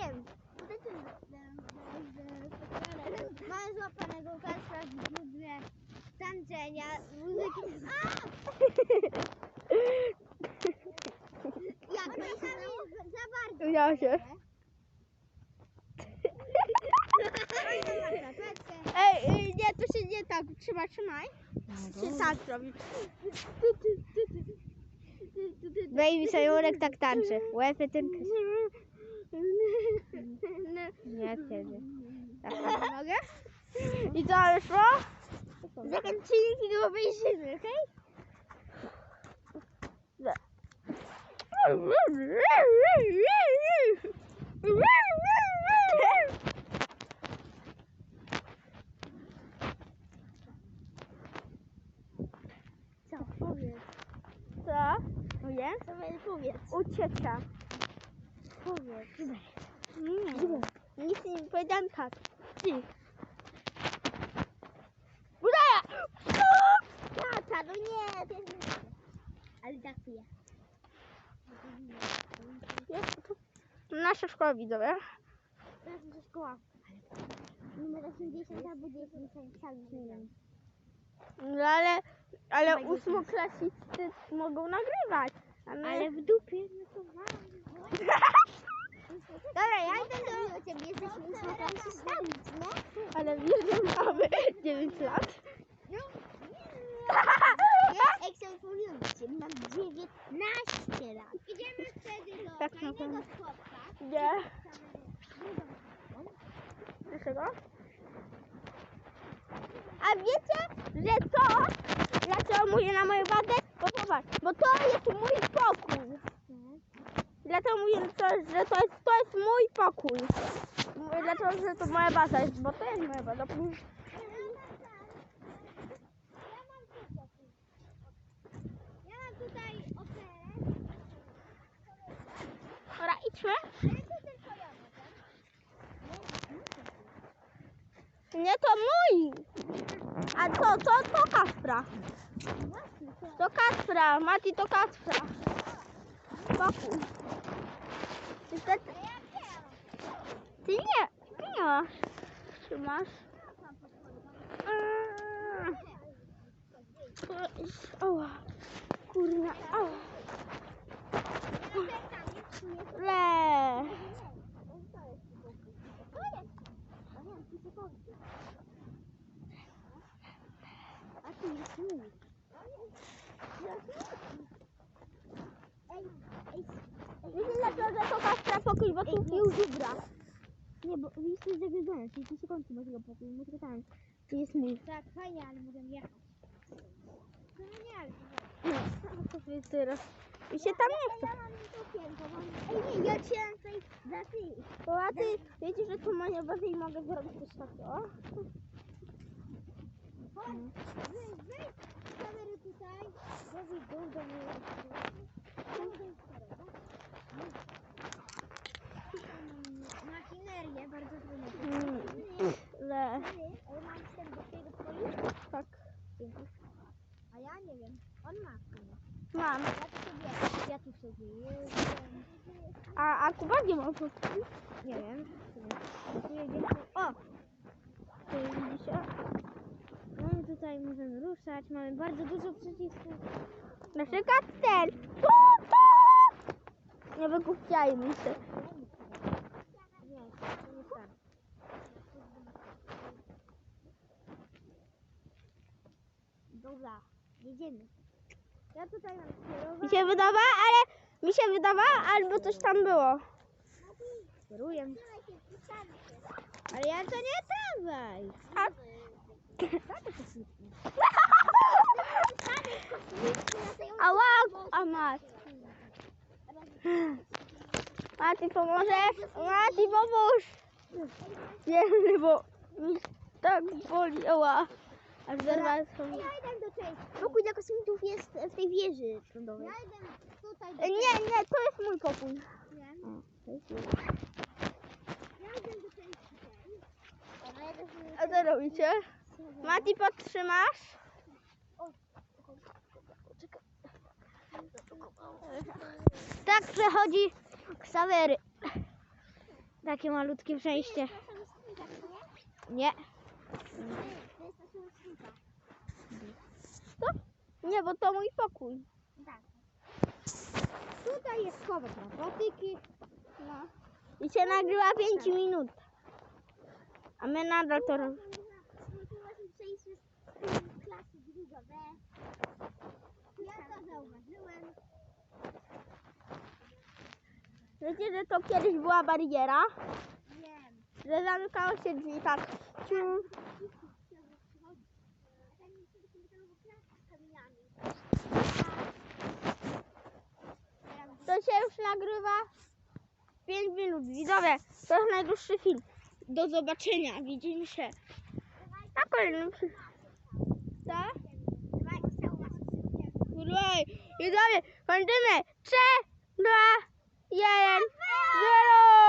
wiem. Mamy złapanego Kacpra w grudnie tańczenia, muzyki. Jak czasami za bardzo. Ja się. Ej, ej, nie, to się nie tak. Trzymaj, trzymaj. Się tak robi. Baby Sajurek tak tańczy. Łepy ten... Nie, ciebie. Tak, tak mogę? I co, ale szło? Zakończyli go obejrzymy, okej? Co? Powiedz. Co? Mówię? Sobie powiedz. Ucieczka. Powiedz. Nie. Nic nie powiedziałam tak. Ty. Udaja! Tata, no nie, to jest nie. Ale tak. Jest tu. Nasza szkoła widzowie. Teraz ze szkoła. Numer 80 albo 10 cały zmieniam. No ale, ale ósmoklasisty mogą nagrywać. Ale w dupie, no to mam. Dobra, ja idę do ciebie, jesteśmy ósmoklasistami, nie? Ale wiele mamy 9 lat. No, ja egzemplifujący, mam 19 lat. Idziemy wtedy do Tak, fajnego no spotka. Nie. Dlaczego? A wiecie, że to, dlaczego mówię na moją bazę? Bo popatrz, bo to jest mój pokój. Dlaczego mówię, że to, że to, jest, to jest mój pokój. Mówię, dlaczego, że to moja baza jest, bo to jest moja baza. Dobra, idźmy. Nie, to mój. A to, to, to Kaspra. To. Kaspra, Mati to Kaspra. Pokój. Niestety, Ale ja wiem. ty nie, ty nie masz. Czy masz? Eee. Ała, kurna, ała. Le. A tu jest mój. Ej, ej, Wiecie dlaczego, że to Kaspra pokój, bo tu Ej, już ubra. Nie, bo że zagrożone, czyli tu się kończy mojego pokoju, może tam. Tu jest mój. tak, fajnie, ale możemy jechać. No nie, ale No, to sobie teraz. I się tam nie chce. Ja mam okienko, mam... Ej, nie, ja chciałam tutaj za ty. Bo a ty wiecie, że tu moja baza i mogę zrobić coś takiego. Chodź, wy- wejdź z kamery tutaj. Robi dół do mnie. Machinerię bardzo trudno. Mm, Le. Ale mam ten do tego twoich? Tak. A ja nie wiem. On ma. Mam. Ja tu sobie, jeżdżę. A, a Kuba nie ma pokój. Nie wiem. Tu jedziemy. O! Tu widzicie? Mamy tutaj, możemy ruszać. Mamy bardzo dużo przycisków. Na przykład ten. Tu, tu. Nie wykupiajmy się. Dobra, jedziemy. Ja tutaj mam kierować. Mi się wydawało, ale mi się wydawało, albo coś tam było. Kieruję. Ale ja to nie tramwaj. A, Ała, a mat. Mati, pomożesz? Mati, pomóż. Nie, bo mi tak boli, ała. Aż zaraz Ja idę do tej. Pokój dla kosmitów jest w tej wieży prądowej. Ja idę tutaj do Nie, nie, to jest mój pokój. Nie. O, to jest mój. Ja idę do tej. A co robicie? Mati, podtrzymasz? Tak przechodzi ksawery. Takie malutkie przejście. Nie? Co? Nie, bo to mój pokój. Tak. Tutaj jest schowek na patyki. No. I się nagrywa 5 minut. A my nadal to robimy. Klasy druga B. Ja to zauważyłem. Wiecie, że to kiedyś była bariera? Wiem. Że zamykało się drzwi tak. To się już nagrywa 5 minut. Widzowie, to jest najdłuższy film. Do zobaczenia. Widzimy się na kolejnym filmie. Widzowie, widzowie, kończymy. 3, 2, 1, 0.